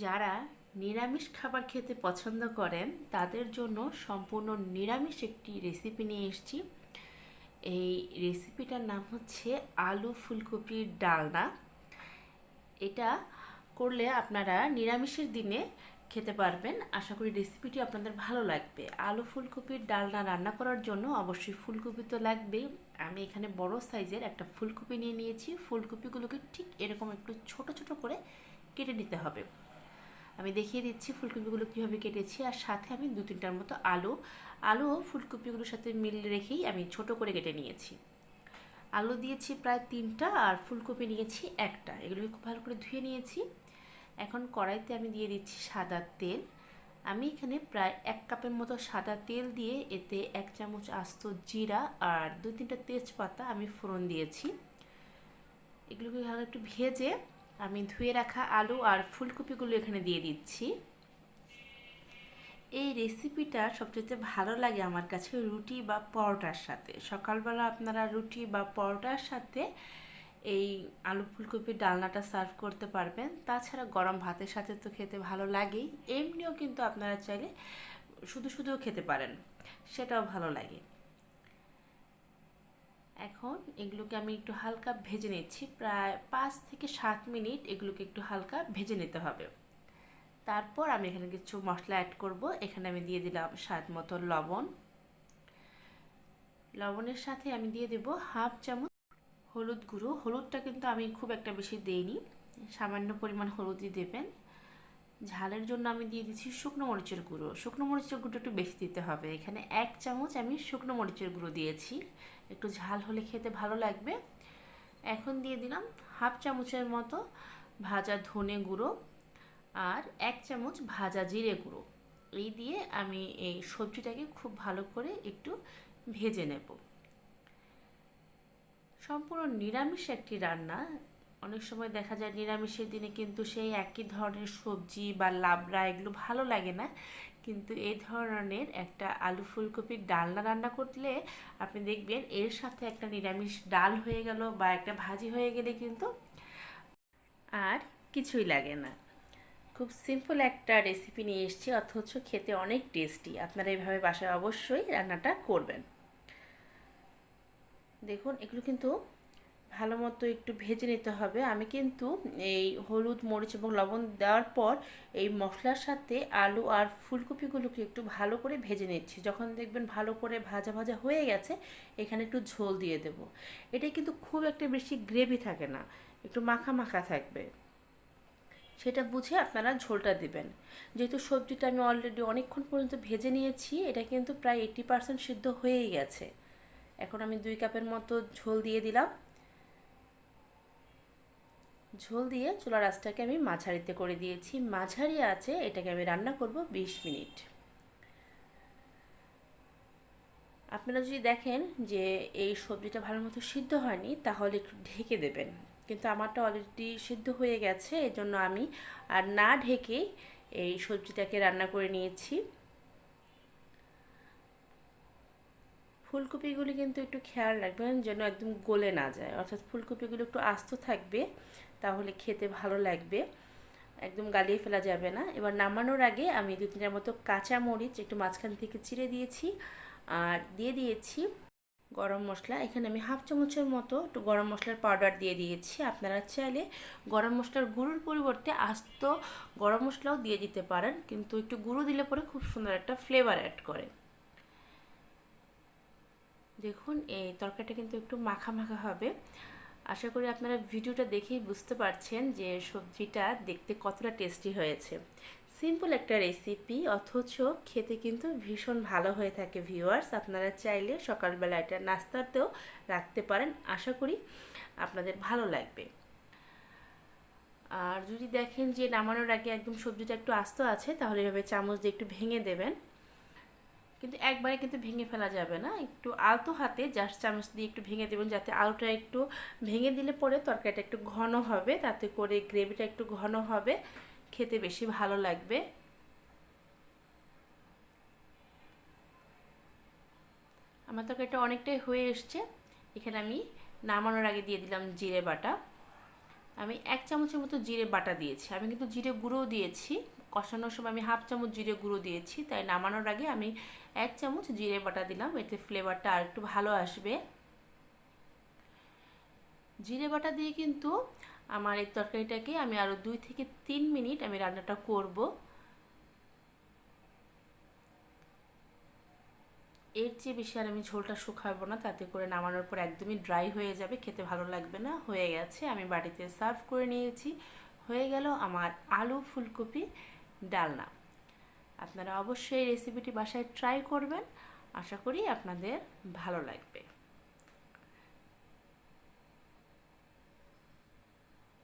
যারা নিরামিষ খাবার খেতে পছন্দ করেন, তাদের জন্য সম্পূর্ণ নিরামিষ একটি রেসিপি নিয়ে এসেছি। এই রেসিপিটার নাম হচ্ছে আলু ফুলকপির ডালনা। এটা করলে আপনারা নিরামিষের দিনে খেতে পারবেন। আশা করি রেসিপিটি আপনাদের ভালো লাগবে। আলু ফুলকপির ডালনা রান্না করার জন্য অবশ্যই ফুলকপি তো লাগবেই। আমি এখানে বড় সাইজের একটা ফুলকপি নিয়ে নিয়েছি। ফুলকপিগুলোকে ঠিক এরকম একটু ছোট ছোট করে কেটে নিতে হবে। আমি দেখিয়ে দিচ্ছি ফুলকপিগুলো কীভাবে কেটেছি, আর সাথে আমি দু তিনটার মতো আলু। আলু ফুলকপিগুলোর সাথে মিল রেখেই আমি ছোট করে কেটে নিয়েছি। আলু দিয়েছি প্রায় তিনটা, আর ফুলকপি নিয়েছি একটা। এগুলোকে খুব ভালো করে ধুয়ে নিয়েছি। এখন কড়াইতে আমি দিয়ে দিচ্ছি সাদা তেল। আমি এখানে প্রায় এক কাপের মতো সাদা তেল দিয়ে এতে এক চামচ আস্ত জিরা আর দু তিনটা তেজপাতা আমি ফোড়ন দিয়েছি। এগুলোকে ভালো একটু ভেজে আমি ধুয়ে রাখা আলু আর ফুলকপিগুলো এখানে দিয়ে দিচ্ছি। এই রেসিপিটা সবচেয়ে ভালো লাগে আমার কাছে রুটি বা পরোটার সাথে। সকালবেলা আপনারা রুটি বা পরোটার সাথে এই আলু ফুলকপির ডালনাটা সার্ভ করতে পারবেন। তাছাড়া গরম ভাতের সাথে তো খেতে ভালো লাগেই। এমনিও কিন্তু আপনারা চাইলে শুধু শুধুও খেতে পারেন, সেটাও ভালো লাগে। এখন এগুলোকে আমি একটু হালকা ভেজে নিচ্ছি। প্রায় পাঁচ থেকে সাত মিনিট এগুলোকে একটু হালকা ভেজে নিতে হবে। তারপর আমি এখানে কিছু মশলা অ্যাড করব। এখানে আমি দিয়ে দিলাম স্বাদ মতো লবণ। লবণের সাথে আমি দিয়ে দেব হাফ চামচ হলুদ গুঁড়ো। হলুদটা কিন্তু আমি খুব একটা বেশি দেইনি। সামান্য পরিমাণ হলুদই দেবেন। ঝালের জন্য আমি দিয়ে দিচ্ছি শুকনো মরিচের গুঁড়ো। শুকনো মরিচের গুঁড়ো একটু বেশি দিতে হবে। এখানে এক চামচ আমি শুকনো মরিচের গুঁড়ো দিয়েছি। একটু ঝাল হলে খেতে ভালো লাগবে। এখন দিয়ে দিলাম হাফ চামচের মতো ভাজা ধনে গুঁড়ো আর এক চামচ ভাজা জিরে গুঁড়ো। এই দিয়ে আমি এই সবজিটাকে খুব ভালো করে একটু ভেজে নেব। সম্পূর্ণ নিরামিষ একটি রান্না। অনেক সময় দেখা যায় নিরামিষের দিনে কিন্তু সেই একই ধরনের সবজি বা লাবড়া এগুলো ভালো লাগে না। কিন্তু এই ধরনের একটা আলু ফুলকপির ডালনা রান্না করলে আপনি দেখবেন এর সাথে একটা নিরামিষ ডাল হয়ে গেল বা একটা ভাজি হয়ে গেলে কিন্তু আর কিছুই লাগে না। খুব সিম্পল একটা রেসিপি নিয়ে এসেছি, অথচ খেতে অনেক টেস্টি আপনারা এইভাবে বাসায় অবশ্যই রান্নাটা করবেন। দেখুন, এগুলো কিন্তু ভালো মতো একটু ভেজে নিতে হবে। আমি কিন্তু এই হলুদ, মরিচ এবং লবণ দেওয়ার পর এই মশলার সাথে আলু আর ফুলকপিগুলোকে একটু ভালো করে ভেজে নিচ্ছি। যখন দেখবেন ভালো করে ভাজা ভাজা হয়ে গেছে, এখানে একটু ঝোল দিয়ে দেব। এটা কিন্তু খুব একটা বেশি গ্রেভি থাকে না, একটু মাখা মাখা থাকবে। সেটা বুঝে আপনারা ঝোলটা দিবেন। যেহেতু সবজিটা আমি অলরেডি অনেকক্ষণ পর্যন্ত ভেজে নিয়েছি, এটা কিন্তু প্রায় এইটি পার্সেন্ট সিদ্ধ হয়েই গেছে। এখন আমি দুই কাপের মতো ঝোল দিয়ে দিলাম। ঝোল দিয়ে চুলার আঁচটাকে আমি মাঝারিতে করে দিয়েছি। মাঝারি আছে, এটাকে আমি রান্না করব ২০ মিনিট। আপনারা যদি দেখেন যে এই সবজিটা ভালো মতো সিদ্ধ হয়নি, তাহলে একটু ঢেকে দেবেন। কিন্তু আমারটা অলরেডি সিদ্ধ হয়ে গেছে এই জন্য আমি আর না ঢেকেই এই সবজিটাকে রান্না করে নিয়েছি। ফুলকপিগুলি কিন্তু একটু খেয়াল রাখবেন যেন একদম গলে না যায়। অর্থাৎ ফুলকপিগুলো একটু আস্ত থাকবে, তাহলে খেতে ভালো লাগবে। একদম গালিয়ে ফেলা যাবে না। এবার নামানোর আগে আমি দু তিনটার মতো কাঁচা মরিচ একটু মাঝখান থেকে চিড়ে দিয়েছি আর দিয়ে দিয়েছি গরম মশলা। এখানে আমি হাফ চামচের মতো একটু গরম মশলার পাউডার দিয়ে দিয়েছি। আপনারা চাইলে গরম মশলার গুঁড়োর পরিবর্তে আস্ত গরম মশলাও দিয়ে দিতে পারেন, কিন্তু একটু গুঁড়ো দিলে পরে খুব সুন্দর একটা ফ্লেভার অ্যাড করে। দেখুন, এই তরকারিটা কিন্তু একটু মাখা মাখা হবে। আশা করি আপনারা ভিডিওটা দেখেই বুঝতে পারছেন যে সবজিটা দেখতে কতটা টেস্টি হয়েছে। সিম্পল একটা রেসিপি অথচ খেতে কিন্তু ভীষণ ভালো হয়ে থাকে ভিউয়ার্স আপনারা চাইলে সকালবেলা এটা নাস্তাতেও রাখতে পারেন। আশা করি আপনাদের ভালো লাগবে। আর যদি দেখেন যে নামানোর আগে একদম সবজিটা একটু আস্ত আছে, তাহলে এভাবে চামচ দিয়ে একটু ভেঙে দেবেন। কিন্তু একবারে কিন্তু ভেঙে ফেলা যাবে না। একটু আলতো হাতে জাস্ট চামচ দিয়ে একটু ভেঙে দেবেন যাতে আলুটা একটু ভেঙে দিলে পরে তরকারিটা একটু ঘন হবে, তাতে করে গ্রেভিটা একটু ঘন হবে, খেতে বেশি ভালো লাগবে। আমার তরকারিটা অনেকটাই হয়ে এসছে। এখানে আমি নামানোর আগে দিয়ে দিলাম জিরে বাটা। আমি এক চামচের মতো জিরে বাটা দিয়েছি। আমি কিন্তু জিরে গুঁড়ো দিয়েছি। কষানোর সময় আমি হাফ চামচ জিরে গুঁড়ো দিয়েছি। তাই নামানোর আগে আমি এক চামচ জিরে বাটা দিলাম। এতে ফ্লেভারটা আর একটু ভালো আসবে। জিরে বাটা দিয়ে কিন্তু আমার এই তরকারিটাকে আমি আরও দুই থেকে তিন মিনিট আমি রান্নাটা করব। এর চেয়ে বেশি আর আমি ঝোলটা শুকাবো না, তাতে করে নামানোর পর একদমই ড্রাই হয়ে যাবে, খেতে ভালো লাগবে না, হয়ে গেছে। আমি বাড়িতে সার্ভ করে নিয়েছি, হয়ে গেল আমার আলু ফুলকপি ডালনা। আপনারা অবশ্যই রেসিপিটি বাসায় ট্রাই করবেন। আশা করি আপনাদের ভালো লাগবে।